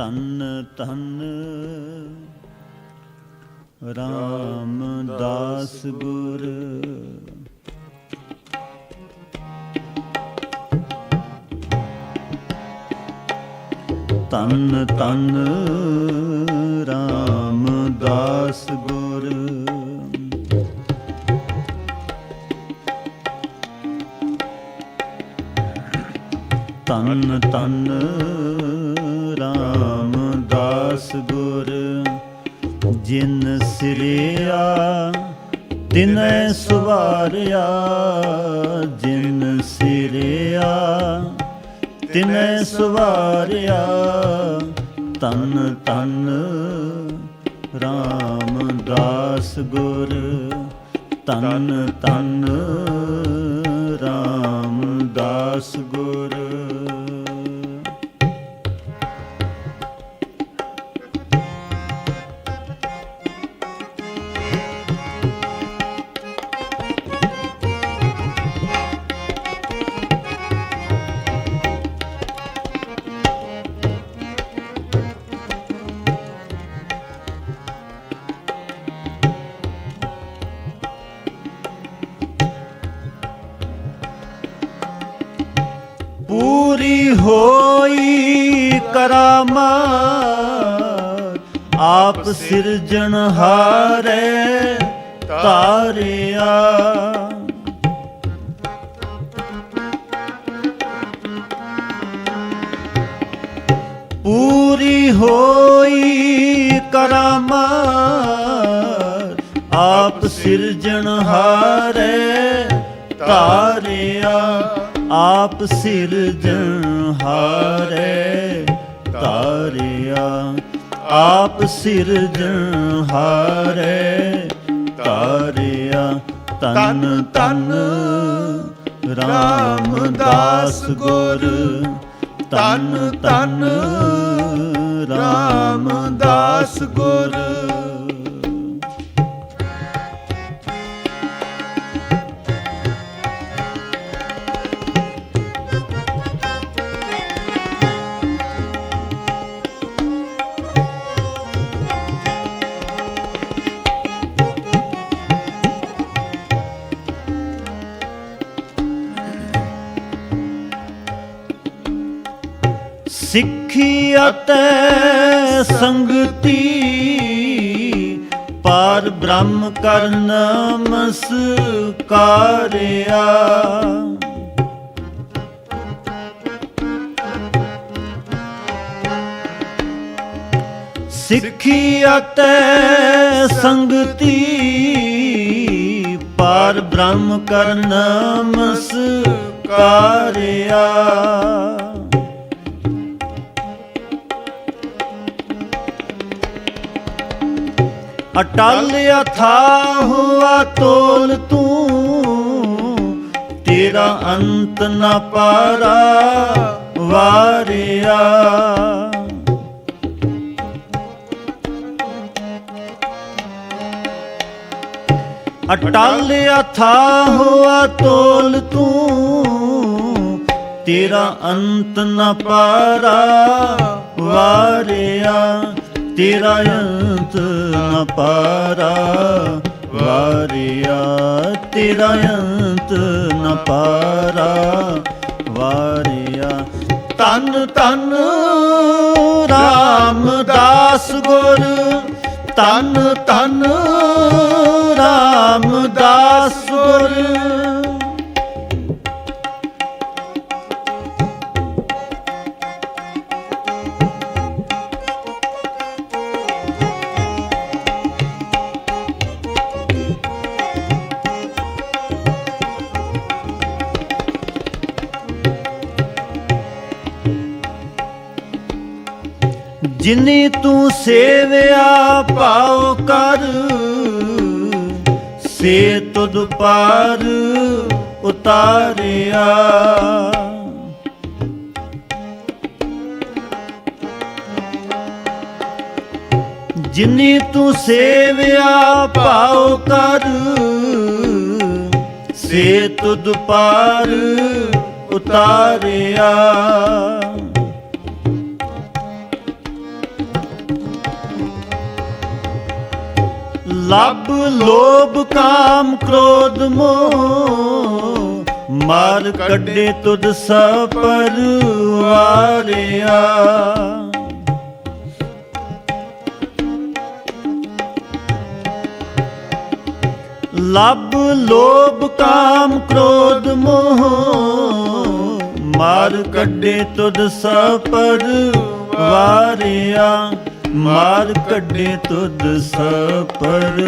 ਤਨ ਤਨ ਰਾਮਦਾਸ ਗੁਰ। ਤਨ ਤਨ ਰਾਮਦਾਸ ਗੁਰ। ਤਨ ਤਨ ਰਾਮਦਾਸ ਗੁਰ ਜਿਨ ਸਿਰਿਆ, ਤਿਨੈ ਸੁਵਾਰਿਆ, ਜਿਨ ਸਿਰਿਆ, ਤਿਨੈ ਸੁਵਾਰਿਆ ਤਨ ਤਨ ਰਾਮਦਾਸ ਗੁਰ ਤਨ ਤਨ ਰਾਮਦਾਸ ਗੁਰ। ਹੋਈ ਕਰਾਮਾਤ ਆਪ ਸਿਰਜਣ ਹਾਰੇ ਤਾਰਿਆ ਪੂਰੀ ਹੋਈ ਕਰਾਮਾਤ ਆਪ ਸਿਰਜਣ ਹਾਰੇ ਤਾਰਿਆ ਆਪ ਸਿਰਜਣ ਹਾਰੇ ਤਾਰਿਆ। ਆਪ ਸਿਰਜਣ ਹਾਰੇ ਤਾਰਿਆ। ਤਨ ਤਨ ਰਾਮਦਾਸ ਗੁਰ ਤਨ ਤਨ ਰਾਮਦਾਸ ਗੁਰ। ਸਿੱਖੀ ਅਤੇ ਸੰਗਤੀ ਪਾਰ ਬ੍ਰਹਮ ਕਰ ਨਮਸਕਾਰਿਆ ਸਿੱਖੀ ਅਤੇ ਸੰਗਤੀ ਪਾਰ ਬ੍ਰਹਮ ਕਰ ਨਮਸਕਾਰਿਆ ਅਟਲ ਅਥਾ ਹੁਆ ਤੋਲ ਤੂੰ, ਤੇਰਾ ਅੰਤ ਨ ਪਾਰਾ ਵਾਰਿਆ। ਅਟਲ ਅਥਾ ਹੁਆ ਤੋਲ ਤੂੰ, ਤੇਰਾ ਅੰਤ ਨ ਪਾਰਾ ਵਾਰਿਆ। ਤੇਰਾ ਅੰਤ ਨ ਪਾਰਾ ਵਾਰਿਆ, ਤੇਰਾ ਅੰਤ ਨ ਪਾਰਾ। ਵਾਰਿਆ ਤਨ ਤਨ ਰਾਮਦਾਸ ਗੁਰ। ਤਨ ਤਨ ਰਾਮਦਾਸ ਗੁਰ। ਜਿਨੀ ਤੂੰ ਸੇਵਿਆ ਪਾਉ ਕਰ, ਸੇ ਤੁਧ ਪਾਰ ਉਤਾਰਿਆ। ਜਿਨੀ ਤੂੰ ਸੇਵਿਆ ਪਾਉ ਕਰ, ਸੇ ਤੁਧ ਪਾਰ ਉਤਾਰਿਆ। ਲਬ ਲੋਭ ਕਾਮ ਕ੍ਰੋਧ ਮੋਹ। ਮਾਰ ਕੱਢੇ ਤੁਧ ਸਪਰ ਵਾਰਿਆ ਲਬ ਲੋਭ ਕਾਮ ਕ੍ਰੋਧ ਮੋਹ। ਮਾਰ ਕੱਢੇ ਤੁਧ ਸਪਰ ਵਾਰਿਆ ਮਾਰ ਕੱਢੇ ਤੁਧ ਸਪਰ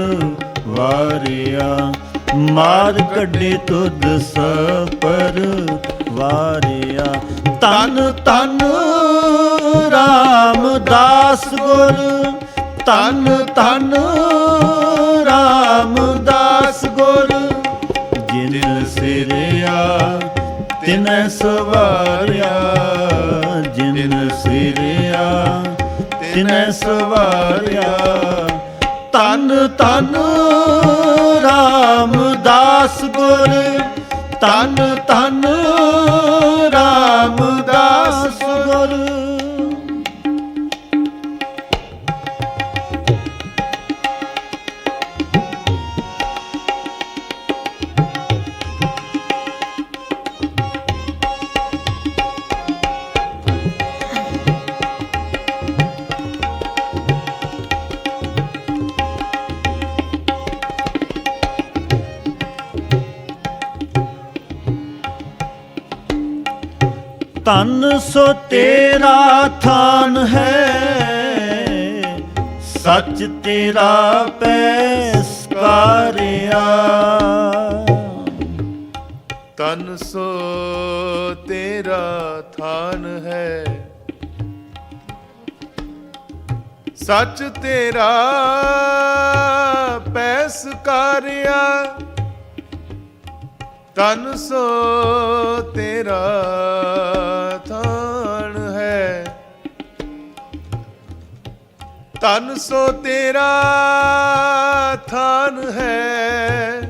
ਵਾਰਿਆ। ਮਾਰ ਕੱਢੇ ਤੁਧ ਸਪਰ ਵਾਰਿਆ। ਤਨ ਤਨ ਰਾਮਦਾਸ ਗੁਰ ਤਨ ਤਨ ਸਵਾਰਿਆ। ਤਨ ਤਨ ਰਾਮਦਾਸ ਗੁਰ ਤਨ ਤਨ ਰਾਮਦਾਸ ਧਨ ਸੋ ਤੇਰਾ ਥਾਨ ਹੈ। ਸੱਚ ਤੇਰਾ ਪੈਸਕਾਰਿਆ। ਤਨ ਸੋ ਤੇਰਾ ਥਾਨ ਹੈ। ਸੱਚ ਤੇਰਾ ਪੈਸ ਕਾਰਿਆ ਤਨ ਸੋ ਤੇਰਾ ਤਨ ਸੋ ਤੇਰਾ ਥਾਨ ਹੈ।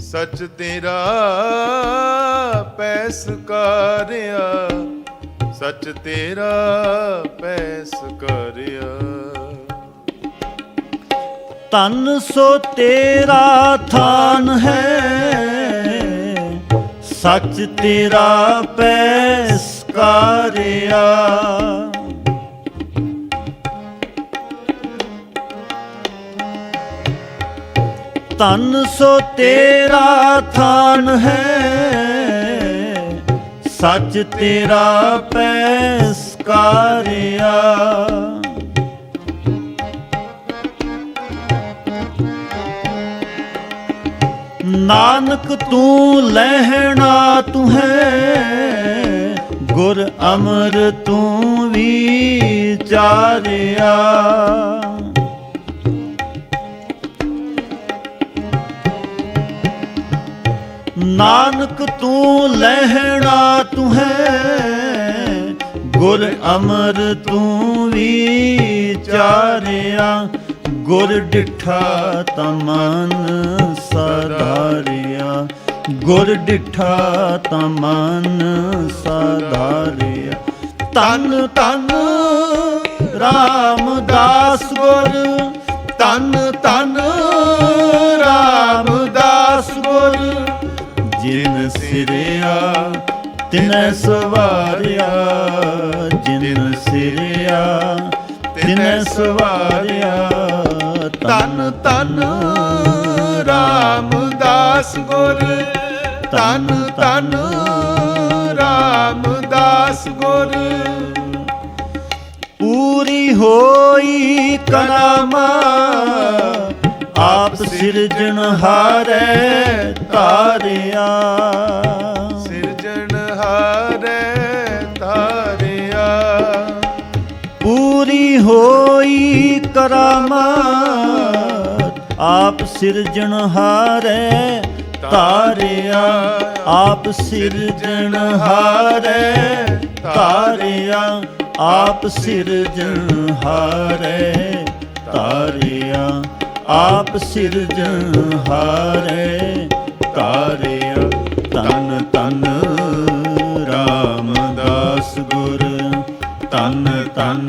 ਸੱਚ ਤੇਰਾ ਪੈਸ ਕਾਰਿਆ, ਸੱਚ ਤੇਰਾ ਪੈਸ ਕਰਿਆ। ਤਨ ਸੋ ਤੇਰਾ ਥਾਨ ਹੈ, ਸੱਚ ਤੇਰਾ ਪੈਸ ਕਰਿਆ। ਤਨ ਸੋ ਤੇਰਾ ਥਾਨ ਹੈ। ਸੱਚ ਤੇਰਾ ਪੈਸਕਾਰਿਆ। ਨਾਨਕ ਤੂੰ ਲਹਿਣਾ ਤੂੰ ਹੈ। ਗੁਰ ਅਮਰ ਤੂੰ ਵਿਚਾਰਿਆ ਨਾਨਕ ਤੂੰ ਲਹਿਣਾ ਤੂੰ ਹੈ, ਗੁਰ ਅਮਰ ਤੂੰ ਵਿਚਾਰਿਆ ਗੁਰ ਡਿਠਾ ਤਮਨ ਸਦਾਰਿਆ ਗੁਰ ਡਿਠਾ ਤਮਨ ਸਦਾਰਿਆ ਤਨ ਤਨ ਰਾਮਦਾਸ ਗੁਰ ਤਨ ਤਿਨੈ ਸਵਾਰਿਆ ਜਿਨ ਸਿਰਿਆ ਤਿਨੈ ਸਵਾਰਿਆ। ਤਨ ਤਨ ਰਾਮਦਾਸ ਗੁਰ। ਤਨ ਤਨ ਰਾਮਦਾਸ ਗੁਰ। ਪੂਰੀ ਹੋਈ ਕਰਾਮਾ ਆਪ ਸਿਰਜਣ ਹਾਰੈ ਤਾਰਿਆ। ਹੋਈ ਕਰਾਮਾ ਆਪ ਸਿਰਜਣ ਹਾਰੈ ਤਾਰਿਆ, ਆਪ ਸਿਰਜਣ ਹਾਰੈ ਤਾਰਿਆ, ਆਪ ਸਿਰਜਣ ਹਾਰੈ ਤਾਰਿਆ, ਆਪ ਸਿਰਜਣ ਹਾਰੈ ਤਾਰਿਆ। ਤਨ ਤਨ ਰਾਮਦਾਸ ਗੁਰ ਤਨ ਤਨ